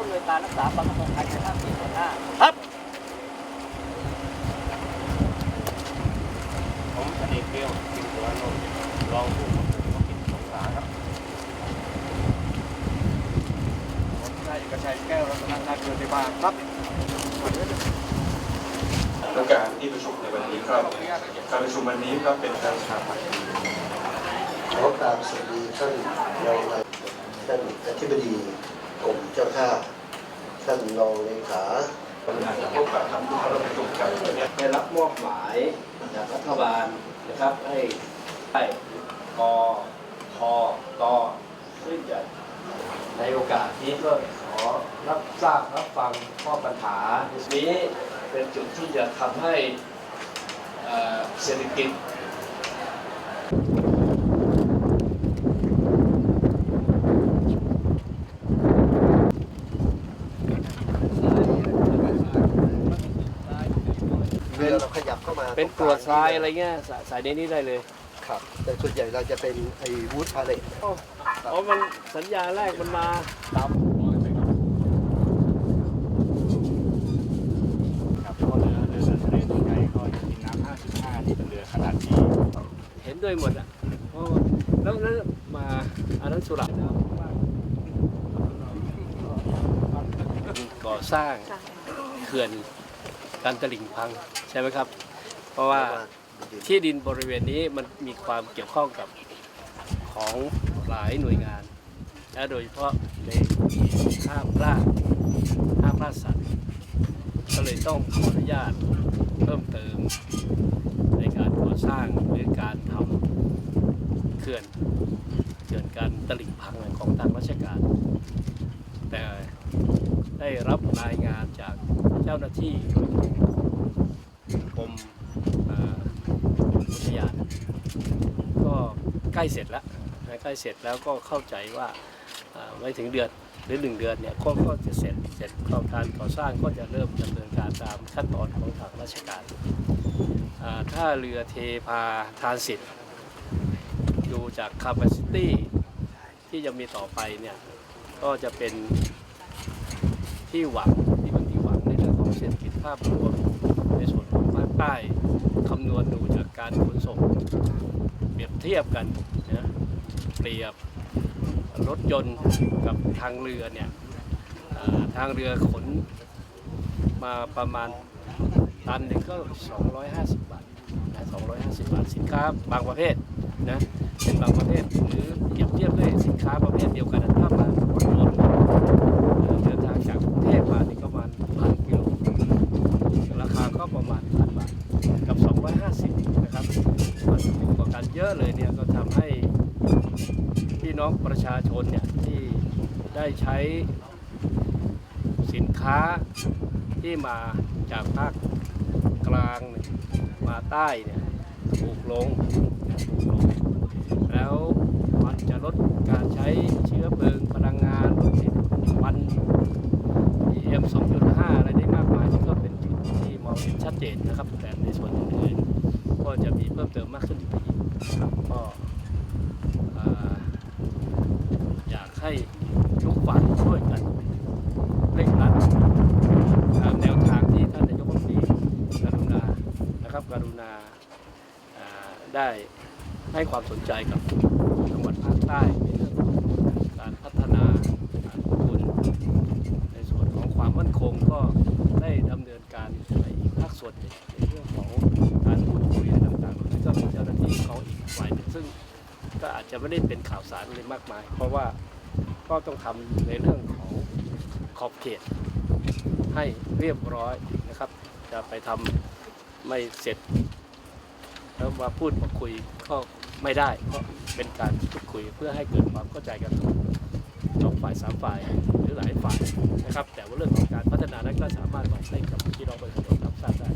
ผู้อำนวยการรักษาความมั่นคงภายในภาคสี่ส่วนหน้าครับ ผมอดีตเกลียวกินตัวนนท์รองผู้กำกับธุรกิจสงขลาครับผมนายเอกชัยแก้วรัตนการเกิดในบางครับประกาศที่ประชุมในวันนี้ครับ การประชุมวันนี้ครับเป็นการชาปนกิจขอกราบสวัสดีท่านรองนายท่านอธิบดี กรมเจ้าท่าท่านรองเลขาพบกับท่านผู้เข้าร่วมประชุมกันวันนี้ได้รับมอบหมายจากรัฐบาลนะครับให้ให้กทตซึ่งจะในโอกาสนี้ก็ขอรับทราบรับฟังข้อปัญหานี้เป็นจุดที่จะทำให้เศรษฐกิจ เวลาเราขยับเข้ามาเป็นกรวดทรายอะไรเงี้ยใส่ใส่ในนี้ได้เลยครับ แต่ส่วนใหญ่เราจะเป็นไอ้วูดพาเลตเพราะมันสัญญาแรกมันมาตามครับก็เรือเรือทะเลตัวใหญ่ก็อยู่ที่น้ำ55ที่เป็นเรือขนาดนี้เห็นด้วยหมดอะเพราะว่าแล้วนั้นมาอันนั้นสุราษฎร์ก่อสร้างเขื่อน การตลิ่งพังใช่ไหมครับ เพราะว่าที่ดินบริเวณนี้มันมีความเกี่ยวข้องกับของหลายหน่วยงาน และโดยเฉพาะในห้ามล่าห้ามล่าสัตว์ ก็เลยต้องขออนุญาตเพิ่มเติม ในการก่อสร้างหรือการทำเขื่อนเขื่อนการตลิ่งพังของทางราชการ แต่ได้รับรายงานจาก เจ้าหน้าที่กรมอุทยานก็ใกล้เสร็จแล้วใกล้เสร็จแล้วก็เข้าใจว่าไม่ถึงเดือนหรือหนึ่งเดือนเนี่ยก็ก็จะเสร็จเสร็จก็การก่อสร้างก็จะเริ่มดำเนินการตามขั้นตอนของทางราชการอ่าถ้าเรือเทพาทานสิตดูจาก capacity ที่จะมีต่อไปเนี่ยก็จะเป็นที่หวัง เศรษฐกิจภาพรวม ในส่วนของภาคใต้คำนวณดูจากการขนส่ง เปรียบเทียบกันนะเปรียบรถยนต์กับทางเรือเนี่ยทางเรือขนมาประมาณตันหนึ่งก็ 250 บาทนะ250 บาทสินค้าบางประเภทนะเป็นบางประเภทหรือเปรียบเทียบด้วยสินค้าประเภทเดียวกันนะถ้ามารถยนต์เอ่อเดินทางจากกรุงเทพมานี่ก็ประมาณพันกิโลราคาก็ประมาณพันบาทกับ 250 นะครับมันถูกกว่ากันเยอะเลยเนี่ยก็ทำให้พี่ น้องประชาชนเนี่ยที่ได้ใช้สินค้าที่มาจากภาคกลางมาใต้เนี่ยถูกลงถูกลง แล้วมันจะลดการใช้เชื้อเพลิงพลังงานลดวัน PM 2.5 อะไรได้มากมายนี่ก็เป็นจุดที่มองเห็นชัดเจนนะครับ แต่ในส่วนอื่นก็จะมีเพิ่มเติมมากขึ้นอีกนะครับก็อ่าอยากให้ทุกฝ่ายช่วยกันเร่งรัด ตามแนวทางที่ท่านนายกรัฐมนตรีกรุณานะครับกรุณาอ่า ได้ให้ความสนใจกับจังหวัดภาคใต้ในเรื่องของการพัฒนาคุณในส่วนของความมั่นคงก็ได้ดำเนินการในอีกภาคส่วนหนึ่งในเรื่องของการพูดคุยอะต่างๆที่ก็มีเจ้าหน้าที่เขาอีกฝ่ายหนึ่งซึ่งก็อาจจะไม่ได้เป็นข่าวสารอะไรมากมาย เพราะว่าก็ต้องทำในเรื่องของขอบเขตให้เรียบร้อยนะครับ จะไปทำไม่เสร็จ แล้วมาพูดมาคุยก็ไม่ได้ก็เป็นการพูดคุยเพื่อให้เกิดความเข้าใจกันสองฝ่ายสามฝ่ายหรือหลายฝ่ายนะครับ แต่ว่าเรื่องของการพัฒนานั้นก็สามารถบอกให้กับพี่น้องประชาชนรับทราบได้